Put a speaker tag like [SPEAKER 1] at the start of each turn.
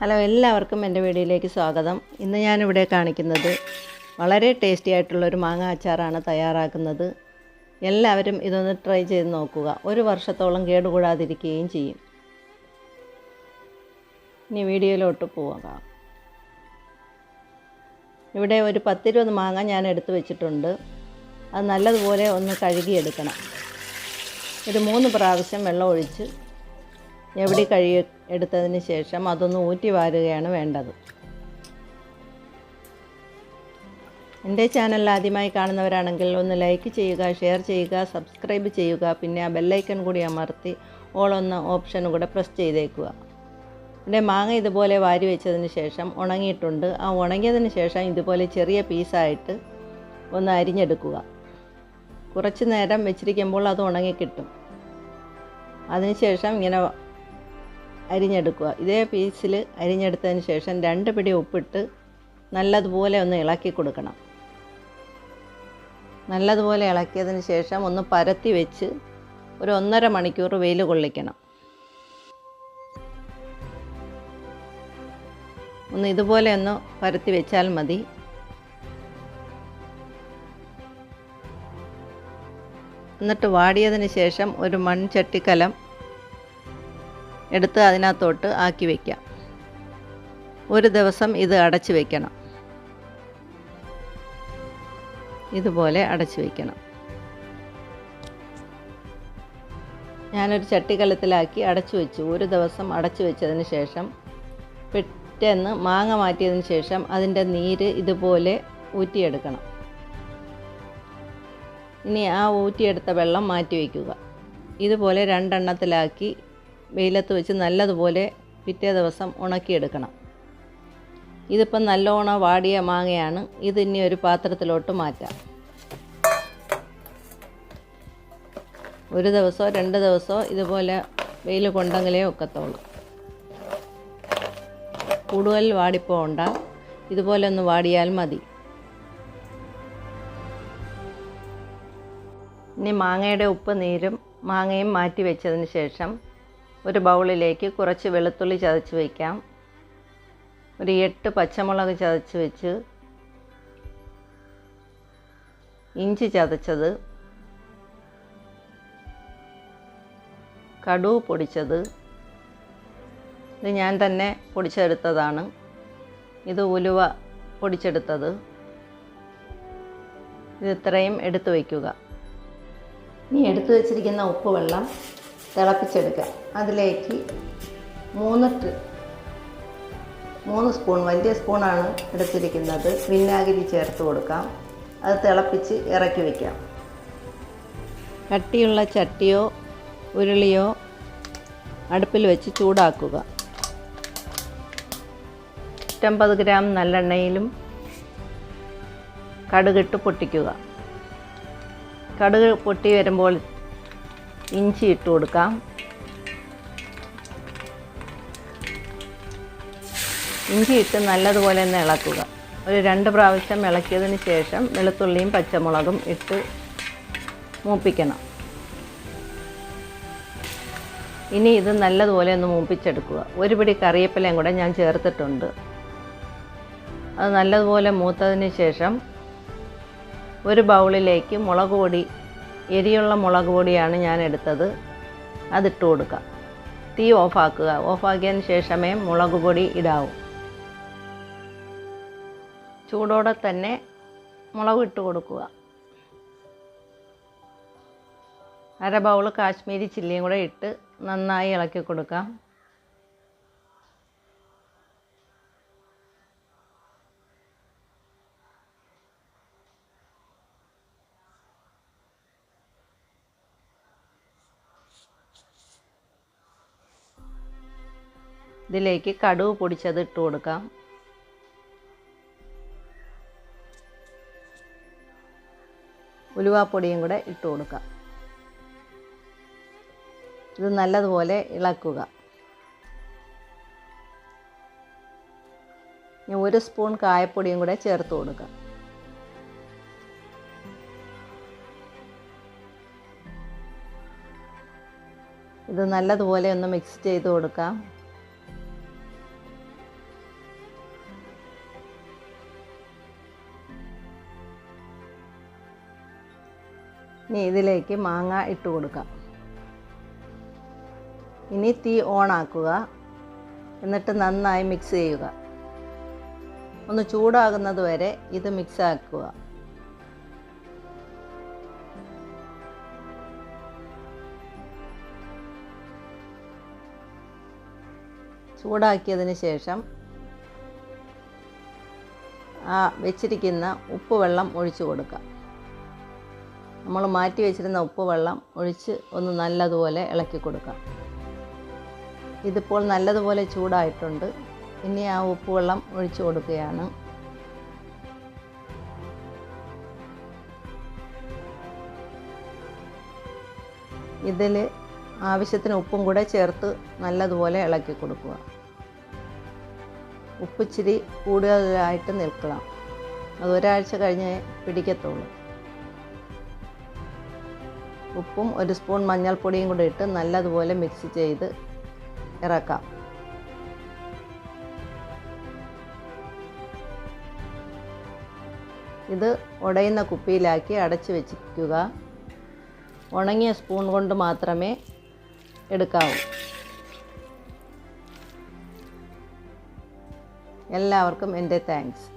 [SPEAKER 1] Hello എല്ലാവർക്കും എന്റെ വീഡിയോയിലേക്ക് സ്വാഗതം. ഇന്ന് ഞാനിവിടെ കാണിക്കുന്നത് വളരെ ടേസ്റ്റി ആയിട്ടുള്ളൊരു മാങ്ങ അച്ചാറാണ് തയ്യാറാക്കുന്നത്. എല്ലാവരും ഇതൊന്ന് ട്രൈ ചെയ്ത് നോക്കുക. ഒരു വർഷത്തോളം കേടുകൂടാതിരിക്കുകയും ചെയ്യും. ഇനി വീഡിയോയിലോട്ട് പോവുക ഇവിടെ ഒരു പത്തിരുപത് മാങ്ങ ഞാൻ എടുത്തു വെച്ചിട്ടുണ്ട്. അത് നല്ലതുപോലെ ഒന്ന് കഴുകിയെടുക്കണം. ഒരു മൂന്ന് പ്രാവശ്യം വെള്ളം ഒഴിച്ച് എവിടെ കഴിയ എടുത്തതിന് ശേഷം അതൊന്ന് ഊറ്റി വാരുകയാണ് വേണ്ടത്. എന്റെ ചാനൽ ആദ്യമായി കാണുന്നവരാണെങ്കിൽ ഒന്ന് ലൈക്ക് ചെയ്യുക ഷെയർ ചെയ്യുക സബ്സ്ക്രൈബ് ചെയ്യുക പിന്നെ ആ ബെല്ലൈക്കൺ കൂടി അമർത്തി ഓൾ എന്ന കൂടെ പ്രസ് ചെയ്തേക്കുക. പിന്നെ മാങ്ങ ഇതുപോലെ വാരി വെച്ചതിന് ശേഷം ഉണങ്ങിയിട്ടുണ്ട്. ആ ഉണങ്ങിയതിന് ശേഷം ഇതുപോലെ ചെറിയ പീസായിട്ട് ഒന്ന് അരിഞ്ഞെടുക്കുക. കുറച്ച് നേരം വെച്ചിരിക്കുമ്പോൾ അത് ഉണങ്ങിക്കിട്ടും. അതിനുശേഷം ഇങ്ങനെ അരിഞ്ഞെടുക്കുക. ഇതേ പീസിൽ അരിഞ്ഞെടുത്തതിന് ശേഷം രണ്ട് പിടി ഉപ്പിട്ട് നല്ലതുപോലെ ഒന്ന് ഇളക്കി കൊടുക്കണം. നല്ലതുപോലെ ഇളക്കിയതിന് ശേഷം ഒന്ന് പരത്തി വെച്ച് ഒരു ഒന്നര മണിക്കൂർ വെയിൽ കൊള്ളിക്കണം. ഒന്ന് ഇതുപോലെ ഒന്ന് പരത്തി വെച്ചാൽ മതി. എന്നിട്ട് വാടിയതിന് ശേഷം ഒരു മൺചട്ടിക്കലം എടുത്ത് അതിനകത്തോട്ട് ആക്കി വയ്ക്കാം ഒരു ദിവസം ഇത് അടച്ചു വയ്ക്കണം ഇതുപോലെ അടച്ചു വയ്ക്കണം ഞാനൊരു ചട്ടിക്കലത്തിലാക്കി അടച്ചു വെച്ചു. ഒരു ദിവസം അടച്ചു വെച്ചതിന് ശേഷം പിറ്റേന്ന് മാങ്ങ മാറ്റിയതിന് ശേഷം അതിന്റെ നീര് ഇതുപോലെ ഊറ്റിയെടുക്കണം. ഇനി ആ ഊറ്റിയെടുത്ത വെള്ളം മാറ്റി വയ്ക്കുക ഇതുപോലെ രണ്ടെണ്ണത്തിലാക്കി വെയിലത്ത് വെച്ച് നല്ലതുപോലെ പിറ്റേ ദിവസം ഉണക്കിയെടുക്കണം. ഇതിപ്പം നല്ലോണം വാടിയ മാങ്ങയാണ്. ഇത് ഇനി ഒരു പാത്രത്തിലോട്ട് മാറ്റാം. ഒരു ദിവസമോ രണ്ട് ദിവസമോ ഇതുപോലെ വെയിൽ കൊണ്ടെങ്കിലേ ഒക്കത്തുള്ളൂ. കൂടുതൽ വാടിപ്പോണ്ട. ഇതുപോലെ ഒന്ന് വാടിയാൽ മതി. ഇനി മാങ്ങയുടെ ഉപ്പ് നീരും മാങ്ങയും മാറ്റി വെച്ചതിന് ശേഷം ഒരു ബൗളിലേക്ക് കുറച്ച് വെളുത്തുള്ളി ചതച്ച് വയ്ക്കാം. ഒരു എട്ട് പച്ചമുളക് ചതച്ച് വെച്ച് ഇഞ്ചി ചതച്ചത് കടുവ് പൊടിച്ചത്. ഇത് ഞാൻ തന്നെ പൊടിച്ചെടുത്തതാണ്. ഇത് ഉലുവ പൊടിച്ചെടുത്തത്. ഇത് ഇത്രയും എടുത്തു വയ്ക്കുക. ഇനി എടുത്തു വച്ചിരിക്കുന്ന ഉപ്പ് വെള്ളം തിളപ്പിച്ചെടുക്കുക. അതിലേക്ക് മൂന്ന് മൂന്ന് സ്പൂൺ വലിയ സ്പൂണാണ് എടുത്തിരിക്കുന്നത്. വിനാഗിരി ചേർത്ത് കൊടുക്കാം. അത് തിളപ്പിച്ച് ഇറക്കി വയ്ക്കാം കട്ടിയുള്ള ചട്ടിയോ ഉരുളിയോ അടുപ്പിൽ വെച്ച് ചൂടാക്കുക. നൂറ്റമ്പത് ഗ്രാം നല്ലെണ്ണയിലും കടുകിട്ട് പൊട്ടിക്കുക. കടുക് പൊട്ടി വരുമ്പോൾ ഇഞ്ചി ഇട്ട് കൊടുക്കാം. ഇഞ്ചി ഇട്ട് നല്ലതുപോലെ തന്നെ ഇളക്കുക. ഒരു രണ്ട് പ്രാവശ്യം ഇളക്കിയതിന് ശേഷം വെളുത്തുള്ളിയും പച്ചമുളകും ഇട്ട് മൂപ്പിക്കണം. ഇനി ഇത് നല്ലതുപോലെ ഒന്ന് മൂപ്പിച്ചെടുക്കുക. ഒരു പിടി കറിവേപ്പിലയും കൂടെ ഞാൻ ചേർത്തിട്ടുണ്ട്. അത് നല്ലതുപോലെ മൂത്തതിന് ശേഷം ഒരു ബൗളിലേക്ക് മുളക് പൊടി എരിയുള്ള മുളക് പൊടിയാണ് ഞാൻ എടുത്തത് അതിട്ട് കൊടുക്കുക തീ ഓഫാക്കുക. ഓഫാക്കിയതിന് ശേഷമേ മുളക് പൊടി ഇടാവൂ. ചൂടോടെ തന്നെ മുളക് ഇട്ട് കൊടുക്കുക. അര ബൗൾ കാശ്മീരി ചില്ലിയും കൂടെ ഇട്ട് നന്നായി ഇളക്കി കൊടുക്കാം. ഇതിലേക്ക് കടുവ് പൊടിച്ചത് ഇട്ട് കൊടുക്കാം. ഉലുവാപ്പൊടിയും കൂടെ ഇട്ട് കൊടുക്കാം. ഇത് നല്ലതുപോലെ ഇളക്കുക. ഇനി ഒരു സ്പൂൺ കായപ്പൊടിയും കൂടെ ചേർത്ത് കൊടുക്കാം. ഇത് നല്ലതുപോലെ ഒന്ന് മിക്സ് ചെയ്ത് കൊടുക്കാം. ഇനി ഇതിലേക്ക് മാങ്ങ ഇട്ട് കൊടുക്കാം. ഇനി തീ ഓണാക്കുക എന്നിട്ട് നന്നായി മിക്സ് ചെയ്യുക. ഒന്ന് ചൂടാകുന്നത് വരെ ഇത് മിക്സ് ആക്കുക. ചൂടാക്കിയതിന് ശേഷം ആ വെച്ചിരിക്കുന്ന ഉപ്പ് വെള്ളം ഒഴിച്ചു കൊടുക്കാം. നമ്മൾ മാറ്റി വെച്ചിരുന്ന ഉപ്പ് വെള്ളം ഒഴിച്ച് ഒന്ന് നല്ലതുപോലെ ഇളക്കി കൊടുക്കാം. ഇതിപ്പോൾ നല്ലതുപോലെ ചൂടായിട്ടുണ്ട്. ഇനി ആ ഉപ്പ് വെള്ളം ഒഴിച്ചു കൊടുക്കുകയാണ്. ഇതിൽ ആവശ്യത്തിന് ഉപ്പും കൂടെ ചേർത്ത് നല്ലതുപോലെ ഇളക്കി കൊടുക്കുക. ഉപ്പിച്ചിരി കൂടുതലായിട്ട് നിൽക്കണം. അത് ഒരാഴ്ച കഴിഞ്ഞേ പിടിക്കത്തുള്ളൂ. ഉപ്പും ഒരു സ്പൂൺ മഞ്ഞൾപ്പൊടിയും കൂടെ ഇട്ട് നല്ലതുപോലെ മിക്സ് ചെയ്ത് ഇറക്കാം. ഇത് ഉടയുന്ന കുപ്പിയിലാക്കി അടച്ചു വെച്ചിരിക്കുക. ഉണങ്ങിയ സ്പൂൺ കൊണ്ട് മാത്രമേ എടുക്കാവൂ. എല്ലാവർക്കും എന്റെ താങ്ക്സ്